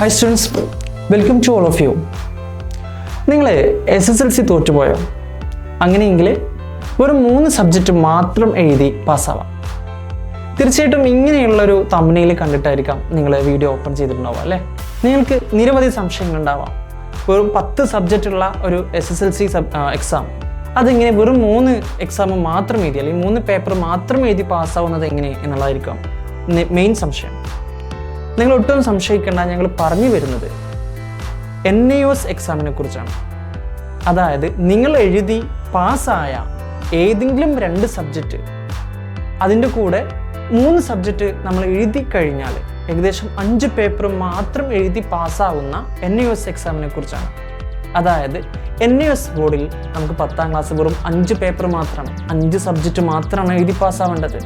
Hi students welcome to all of you നിങ്ങൾ S S L C തോറ്റുപോയോ? അങ്ങനെയെങ്കിൽ വെറും മൂന്ന് സബ്ജക്റ്റ് മാത്രം എഴുതി പാസ്സാവാം തീർച്ചയായിട്ടും ഇങ്ങനെയുള്ളൊരു തമ്മനയിൽ കണ്ടിട്ടായിരിക്കാം നിങ്ങൾ വീഡിയോ ഓപ്പൺ ചെയ്തിട്ടുണ്ടാവുക അല്ലേ? നിങ്ങൾക്ക് നിരവധി സംശയങ്ങൾ ഉണ്ടാവാം. വെറും പത്ത് സബ്ജക്റ്റുള്ള ഒരു S S L C exam അതിങ്ങനെ വെറും മൂന്ന് എക്സാം മാത്രം എഴുതി അല്ലെങ്കിൽ മൂന്ന് പേപ്പർ മാത്രം എഴുതി പാസ്സാവുന്നത് എങ്ങനെ എന്നുള്ളതായിരിക്കും. മെയിൻ സംശയം. നിങ്ങൾ ഒട്ടും സംശയിക്കേണ്ട ഞങ്ങൾ പറഞ്ഞു വരുന്നത് എൻ എ എസ് എക്സാമിനെ കുറിച്ചാണ്. അതായത് നിങ്ങൾ എഴുതി പാസ്സായ ഏതെങ്കിലും രണ്ട് സബ്ജക്റ്റ് അതിന്റെ കൂടെ മൂന്ന് സബ്ജക്റ്റ് നമ്മൾ എഴുതി കഴിഞ്ഞാൽ ഏകദേശം അഞ്ച് പേപ്പർ മാത്രം എഴുതി പാസ്സാവുന്ന എൻ യു എസ് എക്സാമിനെ കുറിച്ചാണ്. അതായത് എൻ യു എസ് ബോർഡിൽ നമുക്ക് പത്താം ക്ലാസ് വെറും അഞ്ച് പേപ്പർ മാത്രമാണ് അഞ്ച് സബ്ജക്റ്റ് മാത്രമാണ് എഴുതി പാസ്സാവേണ്ടത്.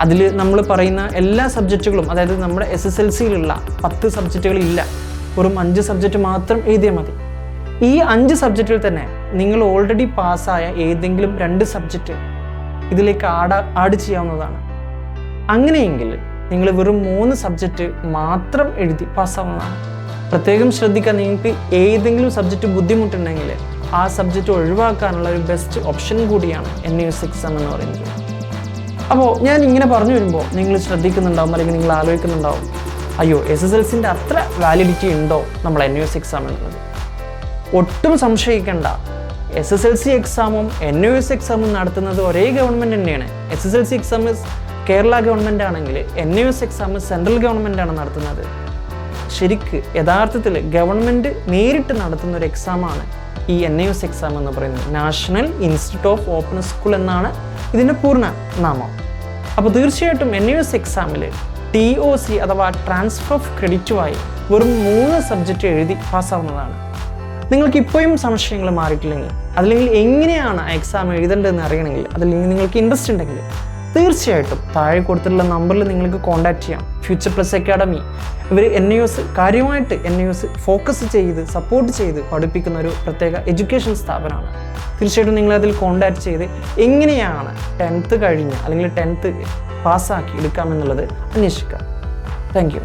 അതിൽ നമ്മൾ പറയുന്ന എല്ലാ സബ്ജക്റ്റുകളും അതായത് നമ്മുടെ എസ് എസ് എൽ സിയിലുള്ള പത്ത് സബ്ജക്റ്റുകളില്ല വെറും അഞ്ച് സബ്ജക്റ്റ് മാത്രം എഴുതിയാൽ മതി. ഈ അഞ്ച് സബ്ജക്റ്റിൽ തന്നെ നിങ്ങൾ ഓൾറെഡി പാസ്സായ ഏതെങ്കിലും രണ്ട് സബ്ജക്റ്റ് ഇതിലേക്ക് ആഡ് ആഡ് ചെയ്യാവുന്നതാണ്. അങ്ങനെയെങ്കിൽ നിങ്ങൾ വെറും മൂന്ന് സബ്ജക്റ്റ് മാത്രം എഴുതി പാസ്സാവുന്നതാണ് പ്രത്യേകം ശ്രദ്ധിക്കാൻ നിങ്ങൾക്ക് ഏതെങ്കിലും സബ്ജക്റ്റ് ബുദ്ധിമുട്ടുണ്ടെങ്കിൽ ആ സബ്ജക്റ്റ് ഒഴിവാക്കാനുള്ള ഒരു ബെസ്റ്റ് ഓപ്ഷൻ കൂടിയാണ് എൻ എസ് എക്സാം എന്ന് പറയുന്നത്. അപ്പോൾ ഞാൻ ഇങ്ങനെ പറഞ്ഞു വരുമ്പോൾ നിങ്ങൾ ശ്രദ്ധിക്കുന്നുണ്ടാവും അല്ലെങ്കിൽ നിങ്ങൾ ആലോചിക്കുന്നുണ്ടാവും അയ്യോ എസ് എസ് എൽ സിന്റെ അത്ര വാലിഡിറ്റി ഉണ്ടോ നമ്മൾ എൻ യു എസ് എക്സാം എന്നുള്ളത്? ഒട്ടും സംശയിക്കേണ്ട. എസ് എസ് എൽ സി എക്സാമും എൻ യു എസ് എക്സാമും നടത്തുന്നത് ഒരേ ഗവൺമെന്റ് തന്നെയാണ്. S S L C exam Kerala government ആണെങ്കിൽ N U S exam central government ആണ് നടത്തുന്നത്. ശരിക്ക് യഥാർത്ഥത്തിൽ ഗവൺമെന്റ് നേരിട്ട് നടത്തുന്ന ഒരു എക്സാമാണ് ഈ എൻ ഐ എസ് എക്സാം എന്ന് പറയുന്നത്. National institute of open school എന്നാണ് ഇതിന്റെ പൂർണ നാമം. അപ്പോൾ തീർച്ചയായിട്ടും എൻ യു എസ് എക്സാമിൽ ടി ഒ സി അഥവാ ട്രാൻസ്ഫർ ഓഫ് ക്രെഡിറ്റുമായി വെറും മൂന്ന് സബ്ജക്റ്റ് എഴുതി പാസ്സാവുന്നതാണ് നിങ്ങൾക്ക് ഇപ്പോഴും സംശയങ്ങൾ മാറിയിട്ടില്ലെങ്കിൽ അതല്ലെങ്കിൽ എങ്ങനെയാണ് ആ എക്സാം എഴുതേണ്ടതെന്ന് അറിയണമെങ്കിൽ അതല്ലെങ്കിൽ നിങ്ങൾക്ക് ഇൻട്രസ്റ്റ് ഉണ്ടെങ്കിൽ തീർച്ചയായിട്ടും താഴെ കൊടുത്തിട്ടുള്ള നമ്പറിൽ നിങ്ങൾക്ക് കോൺടാക്ട് ചെയ്യാം. ഫ്യൂച്ചർ പ്ലസ് അക്കാഡമി ഇവർ എൻ യു എസ് കാര്യമായിട്ട് എൻ യു എസ് ഫോക്കസ് ചെയ്ത് സപ്പോർട്ട് ചെയ്ത് പഠിപ്പിക്കുന്ന ഒരു പ്രത്യേക എഡ്യൂക്കേഷൻ സ്ഥാപനമാണ്. തീർച്ചയായിട്ടും നിങ്ങളതിൽ കോണ്ടാക്ട് ചെയ്ത് എങ്ങനെയാണ് ടെൻത്ത് കഴിഞ്ഞ് അല്ലെങ്കിൽ ടെൻത്ത് പാസ്സാക്കി എടുക്കാമെന്നുള്ളത് അന്വേഷിക്കുക താങ്ക് യു